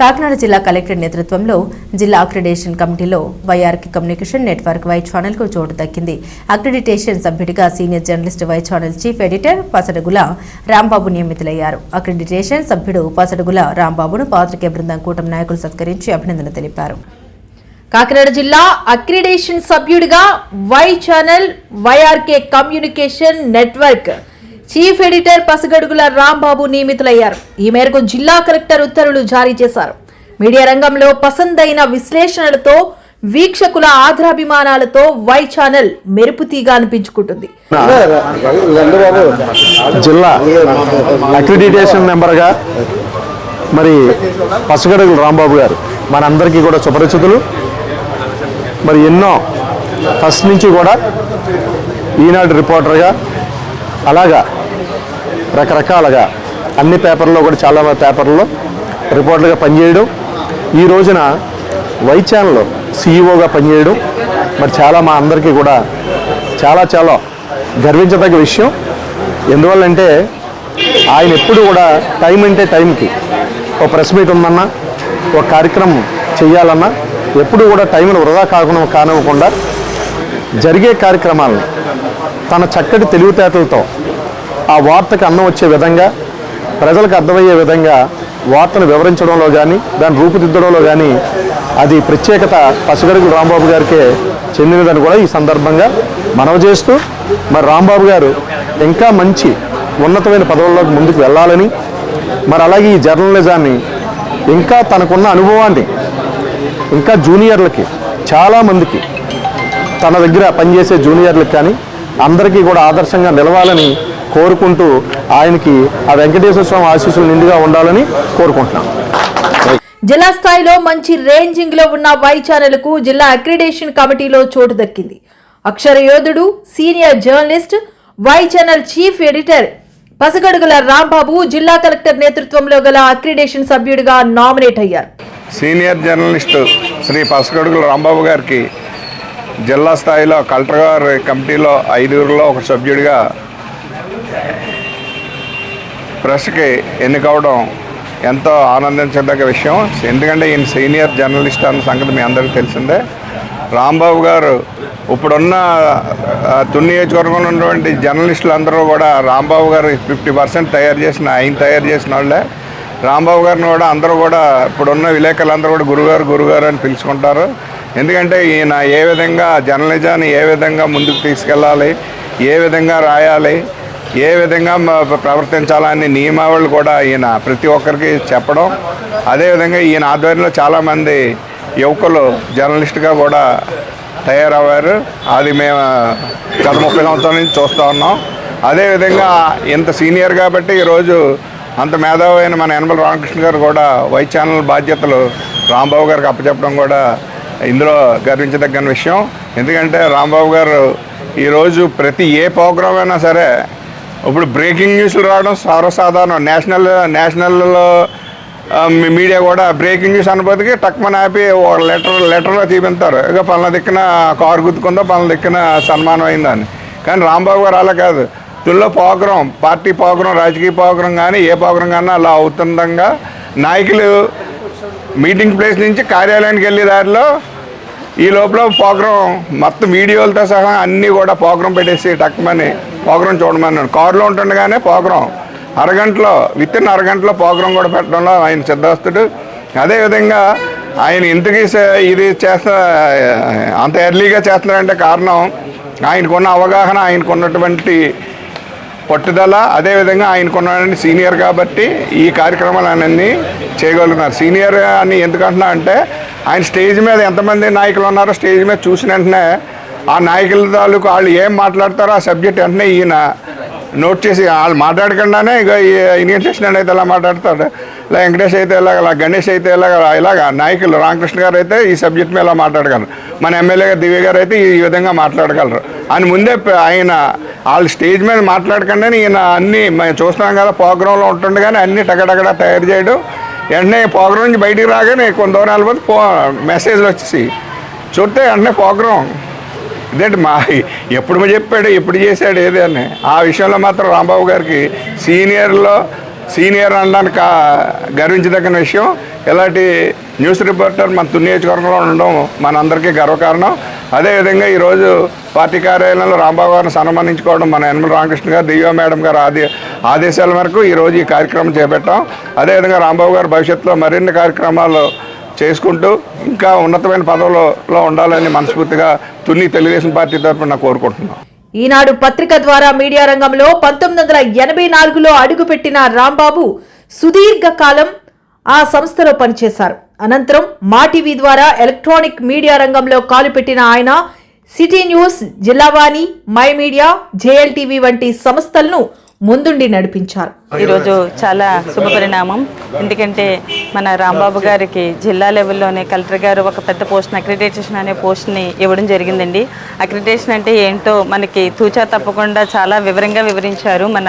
కాకినాడ జిల్లా కలెక్టర్ నేతృత్వంలో జిల్లా అక్రిడేషన్ కమిటీలో వైఆర్కి కమ్యూనికేషన్ నెట్వర్క్ వై ఛానల్కు చోటు దక్కింది. అక్రిడిటేషన్ సభ్యుడిగా senior journalist Y channel chief editor Pasadagula Rambabu నియమితులయ్యారు. అక్రిడిటేషన్ సభ్యుడు పసడగుల రాంబాబును పాత్రికే బృందం కూటమి నాయకులు సత్కరించి అభినందన తెలిపారు. కాకినాడ జిల్లా అక్రిడేషన్ సభ్యుడిగా Y channel YRK communication network chief editor Pasagadugula Rambabu నియమితులయ్యారు. ఈ మేరకు జిల్లా కలెక్టర్ ఉత్తర్వులు జారీ చేశారు. మీడియా రంగంలో పసందైన విశ్లేషణలతో వీక్షకుల ఆధారాభిమానాలతో వై ఛానల్ మెరుపుతీగా అనిపించుకుంటుంది. జిల్లా అక్రిడిటేషన్ మెంబర్గా మరి పసగడుగుల రాంబాబు గారు మనందరికీ కూడా సుపరిచితులు మరి ఎన్నో ఫస్ట్ నుంచి కూడా ఈనాడు రిపోర్టర్గా అలాగా రకరకాలుగా అన్ని పేపర్లో కూడా చాలా పేపర్లో రిపోర్టర్గా పనిచేయడం. ఈ రోజున వై ఛానల్ సీఈఓగా పనిచేయడం. మరి చాలా మా అందరికీ కూడా చాలా చాలా గర్వించదగ్గ విషయం. ఎందువల్లంటే ఆయన ఎప్పుడు కూడా టైం అంటే టైంకి ఒక ప్రెస్ మీట్ ఉందన్నా ఒక కార్యక్రమం చేయాలన్నా ఎప్పుడు కూడా టైంను వృధా కాకుండా కానివ్వకుండా జరిగే కార్యక్రమాలను తన చక్కటి తెలివితేటలతో ఆ వార్తకు అన్నం వచ్చే విధంగా ప్రజలకు అర్థమయ్యే విధంగా వార్తను వివరించడంలో కానీ దాన్ని రూపుదిద్దడంలో కానీ అది ప్రత్యేకత పసిగడుగు రాంబాబు గారికే చెందినదని కూడా ఈ సందర్భంగా మనవి చేస్తూ మరి రాంబాబు గారు ఇంకా మంచి ఉన్నతమైన పదవుల్లోకి ముందుకు వెళ్ళాలని మరి అలాగే ఈ జర్నలిజాన్ని ఇంకా తనకున్న అనుభవాన్ని ఇంకా జూనియర్లకి చాలామందికి తన దగ్గర పనిచేసే జూనియర్లకు కానీ అందరికీ కూడా ఆదర్శంగా నిలవాలని కోరుకుంటూ ఆయనకి ఆ వెంకటేశ్వర స్వామి ఆశీస్సులు నిండుగా ఉండాలని కోరుకుంటున్నాం. జిల్లా స్థాయిలో మంచి రేంజింగ్లో ఉన్న వై ఛానల్కు జిల్లా అక్రిడేషన్ కమిటీలో చోటు దక్కింది. అక్షర యోధుడు senior journalist Y channel chief editor Pasagadugula Rambabu జిల్లా కలెక్టర్ నేతృత్వంలో గల అక్రిడేషన్ సభ్యుడిగా నామినేట్ అయ్యారు. సీనియర్ జర్నలిస్టు శ్రీ పసగడుగుల రాంబాబు గారికి జిల్లా స్థాయిలో కలెక్టర్ గారి కమిటీలో ఐదుగురిలో ఒక సభ్యుడిగా ప్రెస్కి ఎన్నికవడం ఎంతో ఆనందించదగ్గ విషయం. ఎందుకంటే ఈయన సీనియర్ జర్నలిస్ట్ అన్న సంగతి మీ అందరికీ తెలిసిందే. రాంబాబు గారు ఇప్పుడున్న ఆ, తుని నియోజకవర్గంలో ఉన్నటువంటి జర్నలిస్టులు అందరూ కూడా రాంబాబు గారు ఫిఫ్టీ పర్సెంట్ తయారు చేసిన ఆయన తయారు చేసిన వాళ్ళే. రాంబాబు గారిని కూడా అందరూ కూడా ఇప్పుడున్న విలేకరులందరూ కూడా గురుగారు గురుగారు అని పిలుచుకుంటారు. ఎందుకంటే ఈయన ఏ విధంగా జర్నలిజాన్ని ఏ విధంగా ముందుకు తీసుకెళ్ళాలి ఏ విధంగా రాయాలి ఏ విధంగా ప్రవర్తించాలని నియమావళి కూడా ఈయన ప్రతి ఒక్కరికి చెప్పడం. అదేవిధంగా ఈయన ఆధ్వర్యంలో చాలామంది యువకులు జర్నలిస్ట్గా కూడా తయారయ్యారు. అది మేము గత ముప్పై సంవత్సరాల నుంచి చూస్తూ ఉన్నాం. అదేవిధంగా ఇంత సీనియర్ కాబట్టి ఈరోజు అంత మేధావి అయిన మన యనమల రామకృష్ణ గారు కూడా వై ఛానల్ బాధ్యతలు రాంబాబు గారికి అప్పచెప్పడం కూడా ఇందులో గర్వించదగ్గన విషయం. ఎందుకంటే రాంబాబు గారు ఈరోజు ప్రతి ఏ ప్రోగ్రామ్ అయినా సరే ఇప్పుడు బ్రేకింగ్ న్యూస్లు రావడం సర్వసాధారణం. నేషనల్ నేషనల్లో మీడియా కూడా బ్రేకింగ్ న్యూస్ అన్నపోతికి టక్మన్ ఆపి ఒక లెటర్ లెటర్లో చూపిస్తారు. ఇక పలానా దిక్కున కారు గుద్దుకుందో పలానా దిక్కున సన్మానం అయిందని. కానీ రాంబాబు గారు అలా కాదు. తుల్లో పోగ్రం పార్టీ పోగ్రం రాజకీయ పోగ్రం కానీ ఏ పోగ్రం కానీ అలా అవుతుండగా నాయకులు మీటింగ్ ప్లేస్ నుంచి కార్యాలయానికి వెళ్ళే దారిలో ఈ లోపల పోగ్రం మొత్తం వీడియోలతో సహా అన్నీ కూడా పోగ్రం పెట్టేసి టక్మని ప్రోగ్రాం చూడమన్నాడు కారులో ఉంటుండగానే ప్రోగ్రాం అరగంటలో విత్ ఇన్ అరగంటలో ప్రోగ్రాం కూడా పెట్టడంలో ఆయన సిద్ధస్తుడు అదేవిధంగా ఆయన ఇంతకీ ఇది చేస్తా అంత ఎర్లీగా చేస్తున్నారంటే కారణం ఆయనకున్న అవగాహన ఆయనకున్నటువంటి పట్టుదల అదేవిధంగా ఆయనకున్న సీనియర్ కాబట్టి ఈ కార్యక్రమాలన్నీ చేయగలుగుతున్నారు. సీనియర్ అని ఎందుకంటున్నా అంటే ఆయన స్టేజ్ మీద ఎంతమంది నాయకులు ఉన్నారో స్టేజ్ మీద చూసిన వెంటనే ఆ నాయకుల తాలూకు వాళ్ళు ఏం మాట్లాడతారో ఆ సబ్జెక్ట్ వెంటనే ఈయన నోట్ చేసి వాళ్ళు మాట్లాడకుండానే ఇక ఇన్వెస్టేషన్ అయితే ఎలా మాట్లాడతాడు ఇలా వెంకటేష్ అయితే ఇలాగ ఇలా గణేష్ అయితే ఇలాగ ఇలాగ నాయకులు రామకృష్ణ గారు అయితే ఈ సబ్జెక్ట్ మీద ఇలా మాట్లాడగలరు. మన ఎమ్మెల్యే గారు దివ్య గారు అయితే ఈ విధంగా మాట్లాడగలరు. అని ముందే ఆయన వాళ్ళు స్టేజ్ మీద మాట్లాడకుండానే ఈయన అన్ని మేము చూస్తున్నాం కదా ప్రోగ్రాంలో ఉంటుండగానే అన్ని టగటగడ తయారు చేయడం. వెంటనే ప్రోగ్రాం నుంచి బయటికి రాగానే కొంత దూరం వెళ్ళిపోతే మెసేజ్లు వచ్చేసి చూస్తే వెంటనే ప్రోగ్రాం ఇదేంటి మా ఎప్పుడు చెప్పాడు ఎప్పుడు చేశాడు ఏది అని. ఆ విషయంలో మాత్రం రాంబాబు గారికి సీనియర్లో సీనియర్ అనడానికి గర్వించదగిన విషయం. ఇలాంటి న్యూస్ రిపోర్టర్ మన తుని నియోజకవర్గంలో ఉండడం మనందరికీ గర్వకారణం. అదేవిధంగా ఈరోజు పార్టీ కార్యాలయంలో రాంబాబు గారిని సన్మానించుకోవడం మన యనమల రామకృష్ణ గారు దివ్య మేడం గారు ఆదే ఆదేశాల మేరకు ఈరోజు ఈ కార్యక్రమం చేపట్టాం. అదేవిధంగా రాంబాబు గారు భవిష్యత్తులో మరిన్ని కార్యక్రమాలు చేసుకుంటూ ఇంకా ఉన్నతమైన పదవులలో ఉండాలని మనస్ఫూర్తిగా తుని తెలుగుదేశం పార్టీ తరఫున కోరుకుంటున్నాం. ఈనాడు పత్రిక ద్వారా మీడియా రంగంలో పంతొమ్మిది వందల ఎనభై నాలుగులో అడుగుపెట్టిన రాంబాబు సుదీర్ఘ కాలం ఆ సంస్థలో పనిచేశారు. అనంతరం మా టీవీ ద్వారా ఎలక్ట్రానిక్ మీడియా రంగంలో కాలు పెట్టిన ఆయన city news Zillavani my media JLTV వంటి సంస్థలను ముందుండి నడిపించారు. ఈరోజు చాలా శుభ పరిణామం. ఎందుకంటే మన రాంబాబు గారికి జిల్లా లెవెల్లోనే కలెక్టర్ గారు ఒక పెద్ద పోస్ట్ అక్రిడేటేషన్ అనే పోస్ట్ని ఇవ్వడం జరిగిందండి. అక్రిడేషన్ అంటే ఏంటో మనకి తూచా తప్పకుండా చాలా వివరంగా వివరించారు మన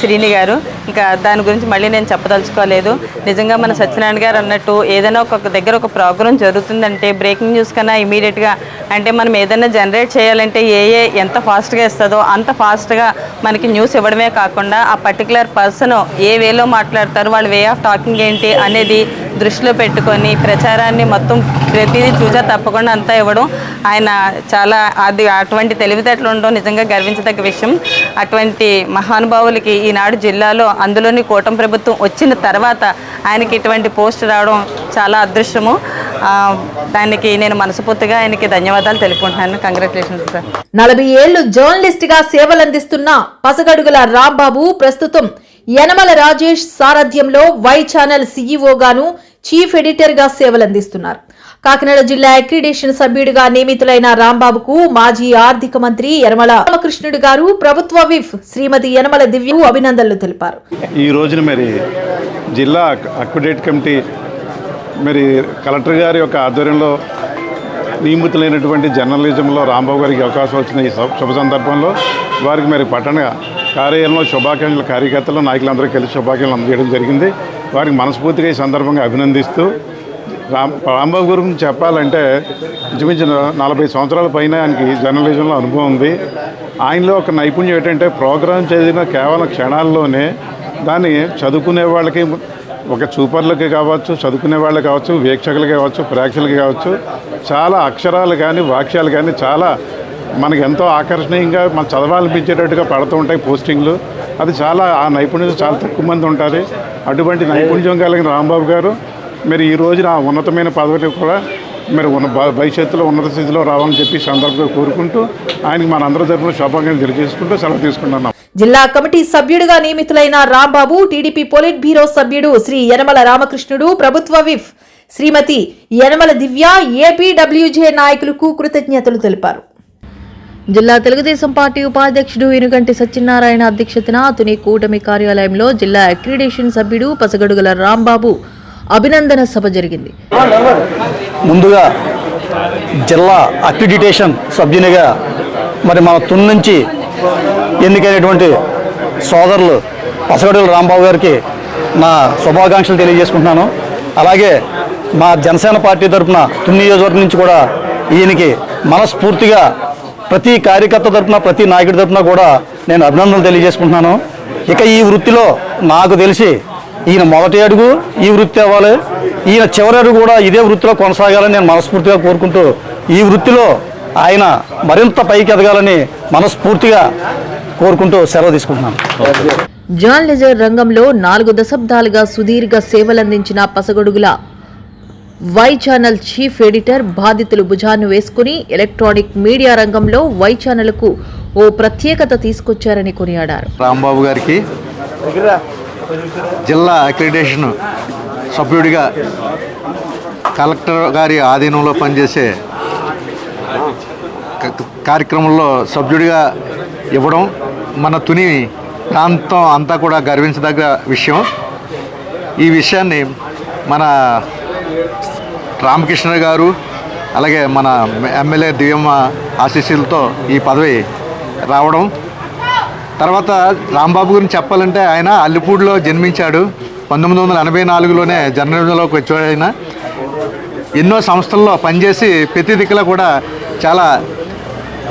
శ్రీని గారు. ఇంకా దాని గురించి మళ్ళీ నేను చెప్పదలుచుకోలేదు. నిజంగా మన సత్యనారాయణ గారు అన్నట్టు ఏదైనా ఒక దగ్గర ఒక ప్రోగ్రాం జరుగుతుందంటే బ్రేకింగ్ న్యూస్ కన్నా ఇమీడియట్గా అంటే మనం ఏదైనా జనరేట్ చేయాలంటే ఏ ఏ ఎంత ఫాస్ట్గా ఇస్తుందో అంత ఫాస్ట్గా మనకి న్యూస్ ఇవ్వడమే కాకుండా ఆ పర్టికులర్ పర్సన్ ఏ వేలో మాట్లాడతారు వాళ్ళ వే ఆఫ్ టాకింగ్ ఏంటి అనేది దృష్టిలో పెట్టుకొని ప్రచారాన్ని మొత్తం ప్రతిదీ చూసా తప్పకుండా అంతా ఇవ్వడం ఆయన చాలా అది అటువంటి తెలివితేటలు ఉండడం నిజంగా గర్వించదగ్గ విషయం. అటువంటి మహానుభావులకి ఈనాడు జిల్లాలో అందులోని కూటమి ప్రభుత్వం వచ్చిన తర్వాత ఆయనకి ఇటువంటి పోస్ట్ రావడం చాలా అదృష్టము. దానికి నేను మనస్ఫూర్తిగా ఆయనకి ధన్యవాదాలు తెలుపుకుంటున్నాను. కంగ్రాచులేషన్స్ సార్ నలభై ఏళ్ళు జర్నలిస్ట్గా సేవలందిస్తున్న పసగడుగుల రాంబాబు ప్రస్తుతం యనమల రాజేష్ సారథ్యంలో వై ఛానల్ గాను చీఫ్ ఎడిటర్గా సేవలందిస్తున్నారు. కాకినాడ జిల్లా అక్రిడేషన్ సభ్యుడిగా నియమితులైన రాంబాబుకు మాజీ ఆర్థిక మంత్రి యనమల రామకృష్ణుడు గారు ప్రభుత్వ విఫ్ శ్రీమతి యనమల దివ్యకు అభినందనలు తెలిపారు. ఈ రోజున మరి జిల్లా అక్విడేట్ కమిటీ మరి కలెక్టర్ గారి యొక్క ఆధ్వర్యంలో నియమితులైనటువంటి జర్నలిజంలో రాంబాబు గారికి అవకాశం వచ్చిన ఈ శుభ- శుభ సందర్భంలో వారికి మరి పట్టణ కార్యాలయంలో శుభాకాంక్షలు కార్యకర్తలు నాయకులందరూ కలిసి శుభాకాంక్షలు అందజేయడం జరిగింది. వారికి మనస్ఫూర్తిగా ఈ సందర్భంగా అభినందిస్తూ రామ్ రాంబాబు గురించి చెప్పాలంటే ఇంచుమించు నలభై సంవత్సరాల పైన ఆయనకి జర్నలిజంలో అనుభవం ఉంది. ఆయనలో ఒక నైపుణ్యం ఏంటంటే ప్రోగ్రాం చదివిన కేవలం క్షణాల్లోనే దాన్ని చదువుకునే వాళ్ళకి ఒక చూపర్లకి కావచ్చు చదువుకునే వాళ్ళకి కావచ్చు వీక్షకులకి కావచ్చు ప్రేక్షకులకి కావచ్చు చాలా అక్షరాలు కానీ వాక్యాలు కానీ చాలా మనకి ఎంతో ఆకర్షణీయంగా మన చదవాలనిపించేటట్టుగా పడుతూ ఉంటాయి పోస్టింగ్లు. అది చాలా ఆ నైపుణ్యం చాలా తక్కువ మంది ఉంటారు. అటువంటి నైపుణ్యం కలిగిన రాంబాబు గారు మరి ఈ రోజున ఆ ఉన్నతమైన పదవికి కూడా మరి ఉన్న భవిష్యత్తులో ఉన్నత స్థితిలో రావాలని చెప్పి సందర్భంగా కోరుకుంటూ ఆయనకి మనందరి తరఫున శుభాకాంక్షలు తెలియజేసుకుంటూ సెలవు తీసుకుంటున్నాం. జిల్లా కమిటీ సభ్యుడిగా నియమితులైన రాంబాబు టీడీపీ పొలిట్ బ్యూరో సభ్యుడు శ్రీ యనమల రామకృష్ణుడు ప్రభుత్వ విఫ్ శ్రీమతి యనమల దివ్య ఏపీడబ్ల్యూజే నాయకులకు కృతజ్ఞతలు తెలిపారు. జిల్లా తెలుగుదేశం పార్టీ ఉపాధ్యక్షుడు ఇనుగంటి సత్యనారాయణ అధ్యక్షతన తుని కూటమి కార్యాలయంలో జిల్లా అక్రిడేషన్ సభ్యుడు పసగడుగుల రాంబాబు అభినందన సభ జరిగింది. ముందుగా జిల్లా అక్రిడిటేషన్ సభ్యునిగా మరి మన తుని నుంచి ఎన్నికైనటువంటి సోదరులు పసగడుల రాంబాబు గారికి నా శుభాకాంక్షలు తెలియజేసుకుంటున్నాను. అలాగే మా జనసేన పార్టీ తరఫున తుని నియోజకవర్గం నుంచి కూడా ఈయనకి మనస్ఫూర్తిగా ప్రతి కార్యకర్త తరఫున ప్రతి నాయకుడి తరఫున కూడా నేను అభినందనలు తెలియజేసుకుంటున్నాను. ఇక ఈ వృత్తిలో నాకు తెలిసి ఈయన మొదటి అడుగు ఈ వృత్తి అవ్వాలి. ఈయన చివరి అడుగు కూడా ఇదే వృత్తిలో కొనసాగాలని నేను మనస్ఫూర్తిగా కోరుకుంటూ ఈ వృత్తిలో ఆయన మరింత పైకి ఎదగాలని మనస్ఫూర్తిగా కోరుకుంటూ సెలవు తీసుకుంటున్నాను జర్నలిజం రంగంలో నాలుగు దశాబ్దాలుగా సుదీర్ఘ సేవలందించిన Pasagodugula Y channel chief editor బాధితులు భుజాన్ని వేసుకుని ఎలక్ట్రానిక్ మీడియా రంగంలో వై ఛానల్కు ఓ ప్రత్యేకత తీసుకొచ్చారని కొనియాడారు. రాంబాబు గారికి జిల్లా అక్రిడేషన్ సభ్యుడిగా కలెక్టర్ గారి ఆధీనంలో పనిచేసే కార్యక్రమంలో సభ్యుడిగా ఇవ్వడం మన తుని ప్రాంతం అంతా కూడా గర్వించదగ్గ విషయం. ఈ విషయాన్ని మన రామకృష్ణ గారు అలాగే మన ఎమ్మెల్యే దివ్యమ్మ ఆశీస్సులతో ఈ పదవి రావడం. తర్వాత రాంబాబు గురించి చెప్పాలంటే ఆయన అల్లిపూడిలో జన్మించాడు. పంతొమ్మిది వందల ఎనభై నాలుగులోనే జర్నలిజంలోకి వచ్చాడు ఆయన. ఎన్నో సంస్థల్లో పనిచేసి ప్రతి దిక్కులో కూడా చాలా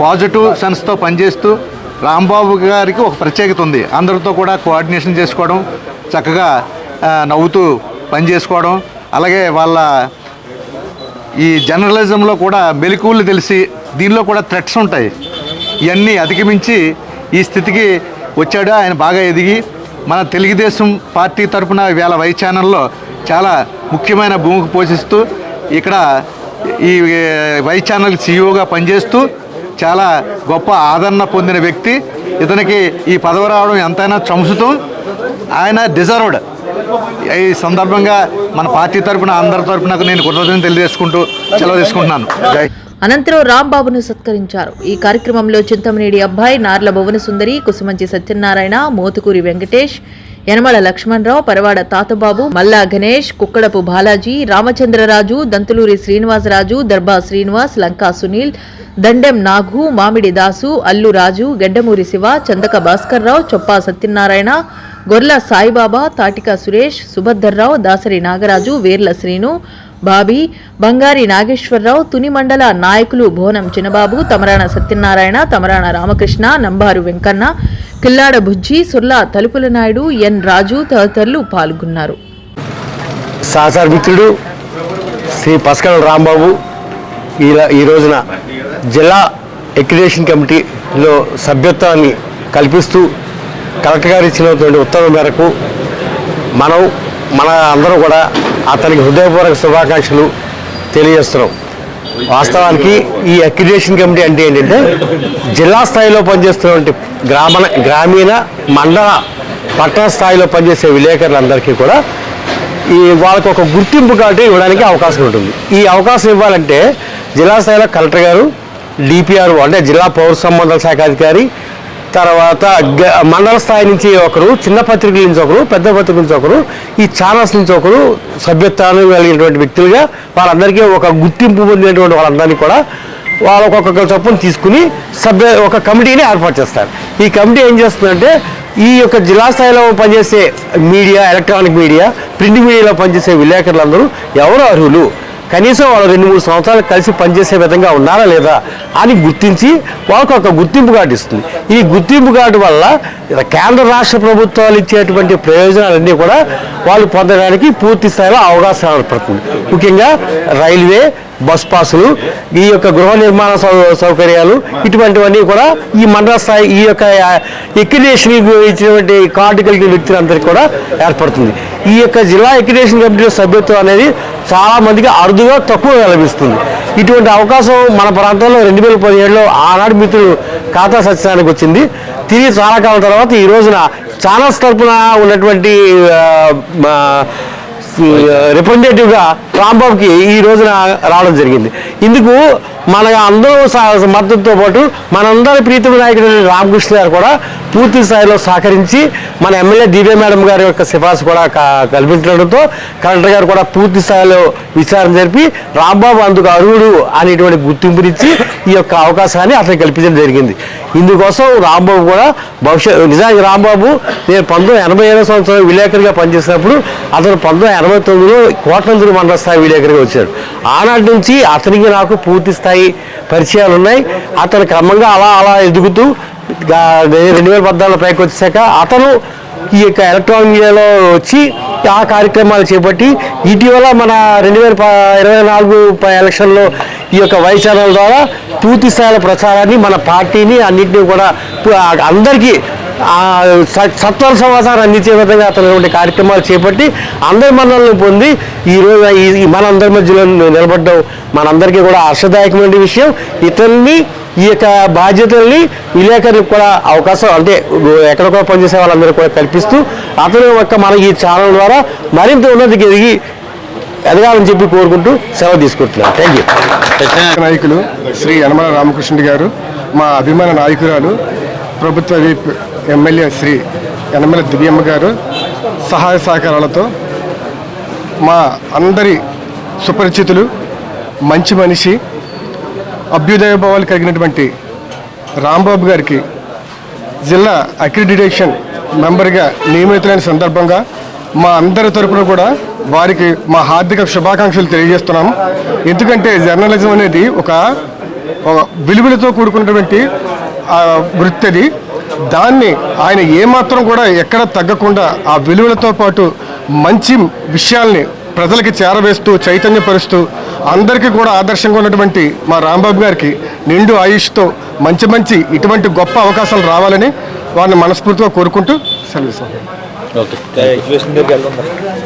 పాజిటివ్ సెన్స్తో పనిచేస్తూ రాంబాబు గారికి ఒక ప్రత్యేకత ఉంది. అందరితో కూడా కోఆర్డినేషన్ చేసుకోవడం చక్కగా నవ్వుతూ పని చేసుకోవడం అలాగే వాళ్ళ ఈ జర్నలిజంలో కూడా మెలకువలు తెలిసి దీనిలో కూడా థ్రెట్స్ ఉంటాయి. ఇవన్నీ అధిగమించి ఈ స్థితికి వచ్చాడు. ఆయన బాగా ఎదిగి మన తెలుగుదేశం పార్టీ తరపున వేళ వై ఛానల్లో చాలా ముఖ్యమైన భూమికి పోషిస్తూ ఇక్కడ ఈ వై ఛానల్ సీఈఓగా పనిచేస్తూ చాలా గొప్ప ఆదరణ పొందిన వ్యక్తి. ఇతనికి ఈ పదవి రావడం ఎంతైనా చంసుతం ఆయన డిజర్వ్డ్ ఈ సందర్భంగా మన పార్టీ తరపున అందరి తరఫున నేను కృతజ్ఞతలు తెలియజేసుకుంటూ సెలవు తీసుకుంటున్నాను. జై. అనంతరం రాంబాబును సత్కరించారు. ఈ కార్యక్రమంలో చింతమనేడి అబ్బాయి నార్ల భువన సుందరి కుసుమంచి సత్యనారాయణ మోతుకూరి వెంకటేష్ యనమల లక్ష్మణరావు పరవాడ తాతబాబు మల్లా గణేష్ కుక్కడపు బాలాజీ రామచంద్రరాజు దంతులూరి శ్రీనివాసరాజు దర్బా శ్రీనివాస్ లంకా సునీల్ దండెం నాగు మామిడి దాసు అల్లు రాజు గెడ్డమూరి శివ చందక భాస్కర్రావు చొప్పా సత్యనారాయణ గొర్ల సాయిబాబా తాటిక సురేష్ సుభద్దర్రావు దాసరి నాగరాజు వేర్ల శ్రీను బాబీ బంగారి నాగేశ్వరరావు తుని మండల నాయకులు భోనం చిన్నబాబు తమరాణ సత్యనారాయణ తమరాణ రామకృష్ణ నంబారు వెంకన్న కిల్లాడ బుజ్జి సుర్లా తలుపుల నాయుడు ఎన్ రాజు తదితరులు పాల్గొన్నారు. సహచార మిత్రుడు శ్రీ పస్కల రాంబాబు ఈ ఈ రోజున జిల్లా ఎక్రిడేషన్ కమిటీలో సభ్యత్వాన్ని కల్పిస్తూ కలెక్టర్ గారు ఇచ్చినటువంటి ఉత్తర్వుల మేరకు మనం మన అందరూ కూడా అతనికి హృదయపూర్వక శుభాకాంక్షలు తెలియజేస్తున్నాం. వాస్తవానికి ఈ అక్రిడేషన్ కమిటీ అంటే ఏంటంటే జిల్లా స్థాయిలో పనిచేస్తున్నటువంటి గ్రామ గ్రామీణ మండల పట్టణ స్థాయిలో పనిచేసే విలేకరులందరికీ కూడా ఈ వాళ్ళకు ఒక గుర్తింపు కార్డు ఇవ్వడానికి అవకాశం ఉంటుంది. ఈ అవకాశం ఇవ్వాలంటే జిల్లా స్థాయిలో కలెక్టర్ గారు డిపిఆర్ అంటే జిల్లా పౌర సంబంధాల శాఖ అధికారి తర్వాత మండల స్థాయి నుంచి ఒకరు చిన్న పత్రికల నుంచి ఒకరు పెద్ద పత్రికల నుంచి ఒకరు ఈ ఛానల్స్ నుంచి ఒకరు సభ్యత్వాన్ని కలిగినటువంటి వ్యక్తులుగా వాళ్ళందరికీ ఒక గుర్తింపు పొందినటువంటి వాళ్ళందరినీ కూడా వాళ్ళకు ఒక్కొక్క చొప్పున తీసుకుని సభ్య ఒక కమిటీని ఏర్పాటు చేస్తారు. ఈ కమిటీ ఏం చేస్తుందంటే ఈ యొక్క జిల్లా స్థాయిలో పనిచేసే మీడియా ఎలక్ట్రానిక్ మీడియా ప్రింట్ మీడియాలో పనిచేసే విలేకరులందరూ ఎవరు అర్హులు? కనీసం వాళ్ళు రెండు మూడు సంవత్సరాలు కలిసి పనిచేసే విధంగా ఉన్నారా లేదా అని గుర్తించి వాళ్ళకు ఒక గుర్తింపు కార్డు ఇస్తుంది. ఈ గుర్తింపు కార్డు వల్ల కేంద్ర రాష్ట్ర ప్రభుత్వాలు ఇచ్చేటువంటి ప్రయోజనాలన్నీ కూడా వాళ్ళు పొందడానికి పూర్తి స్థాయిలో అవకాశం ఏర్పడుతుంది. ముఖ్యంగా రైల్వే బస్ పాసులు ఈ యొక్క గృహ నిర్మాణ సౌ సౌకర్యాలు ఇటువంటివన్నీ కూడా ఈ మండల స్థాయి ఈ యొక్క ఎక్యుడేషన్ ఇచ్చినటువంటి కార్డు కలిగిన వ్యక్తులందరికీ కూడా ఏర్పడుతుంది. ఈ యొక్క జిల్లా ఎక్యుడేషన్ కమిటీలో సభ్యత్వం అనేది చాలా మందికి అరుదుగా తక్కువ లభిస్తుంది ఇటువంటి అవకాశం మన ప్రాంతంలో రెండు వేల పదిహేడులో ఆనాడు మిత్రులు ఖాతా సత్యానికి వచ్చింది. తిరిగి చాలా కాలం తర్వాత ఈ రోజున ఛానల్స్ తరపున ఉన్నటువంటి రిప్రజెంటేటివ్గా రాంబాబుకి ఈ రోజున రావడం జరిగింది. ఇందుకు మన అందరూ మద్దతుతో పాటు మనందరి ప్రీతమ నాయకుడు రామకృష్ణ గారు కూడా పూర్తి స్థాయిలో సహకరించి మన ఎమ్మెల్యే దివ్య మేడం గారి యొక్క సిఫార్సు కూడా కల్పించడంతో కలెక్టర్ గారు కూడా పూర్తి స్థాయిలో విచారణ జరిపి రాంబాబు అందుకు అర్హుడు అనేటువంటి గుర్తింపునిచ్చి ఈ యొక్క అవకాశాన్ని అతనికి కల్పించడం జరిగింది. ఇందుకోసం రాంబాబు కూడా భవిష్యత్ నిజానికి రాంబాబు నేను పంతొమ్మిది ఎనభై ఏడవ సంవత్సరం విలేకరిగా పనిచేసినప్పుడు అతను పంతొమ్మిది ఎనభై తొమ్మిదిలో కోటనందూరు మండల స్థాయి విలేకరిగా వచ్చాడు. ఆనాటి నుంచి అతనికి నాకు పూర్తి స్థాయి పరిచయాలు ఉన్నాయి. అతను క్రమంగా అలా అలా ఎదుగుతూ రెండు వేల పద్నాలుగులో పైకి వచ్చాక అతను ఈ యొక్క ఎలక్ట్రానిక్ మీడియాలో వచ్చి ఆ కార్యక్రమాలు చేపట్టి ఇటీవల మన రెండు వేల ఇరవై నాలుగు ఎలక్షన్లో ఈ యొక్క వై ఛానల్ ద్వారా పూర్తి స్థాయిలో ప్రచారాన్ని మన పార్టీని అన్నింటినీ కూడా అందరికీ సత్వర సమాచారం అందించే విధంగా అతను కార్యక్రమాలు చేపట్టి అందరి మన్నలను పొంది ఈ రోజు ఈ- మనందరి మధ్యలో నిలబడ్డం మనందరికీ కూడా హర్షదాయకమైన విషయం. ఇతన్ని ఈ యొక్క బాధ్యతల్ని విలేకరులకు కూడా అవకాశం అంటే ఎక్కడెక్కడ పనిచేసే వాళ్ళందరూ కూడా కల్పిస్తూ అతని యొక్క మన ఈ ఛానల్ ద్వారా మరింత ఉన్నతికి ఎదిగి ఎదగాలని చెప్పి కోరుకుంటూ సెలవు తీసుకుంటున్నాను. థ్యాంక్ యూ నాయకులు శ్రీ యనమల రామకృష్ణుడు గారు మా అభిమాన నాయకురాలు ప్రభుత్వ వీప్ ఎమ్మెల్యే శ్రీ యనమల దివ్యమ్మ గారు సహాయ సహకారాలతో మా అందరి సుపరిచితులు మంచి మనిషి అభ్యుదయ భావాలు కలిగినటువంటి రాంబాబు గారికి జిల్లా అక్రిడిటేషన్ మెంబర్గా నియమితులైన సందర్భంగా మా అందరి తరపున కూడా వారికి మా హార్దిక శుభాకాంక్షలు తెలియజేస్తున్నాం ఎందుకంటే జర్నలిజం అనేది ఒక విలువలతో కూడుకున్నటువంటి వృత్తి అది దాన్ని ఆయన ఏమాత్రం కూడా ఎక్కడ తగ్గకుండా ఆ విలువలతో పాటు మంచి విషయాల్ని ప్రజలకి చేరవేస్తూ చైతన్యపరుస్తూ అందరికీ కూడా ఆదర్శంగా ఉన్నటువంటి మా రాంబాబు గారికి నిండు ఆయుష్తో మంచి మంచి ఇటువంటి గొప్ప అవకాశాలు రావాలని వారిని మనస్ఫూర్తిగా కోరుకుంటూ సెలవు ఓకే ఎగ్జిబిషన్ దగ్గరికి వెళ్దాం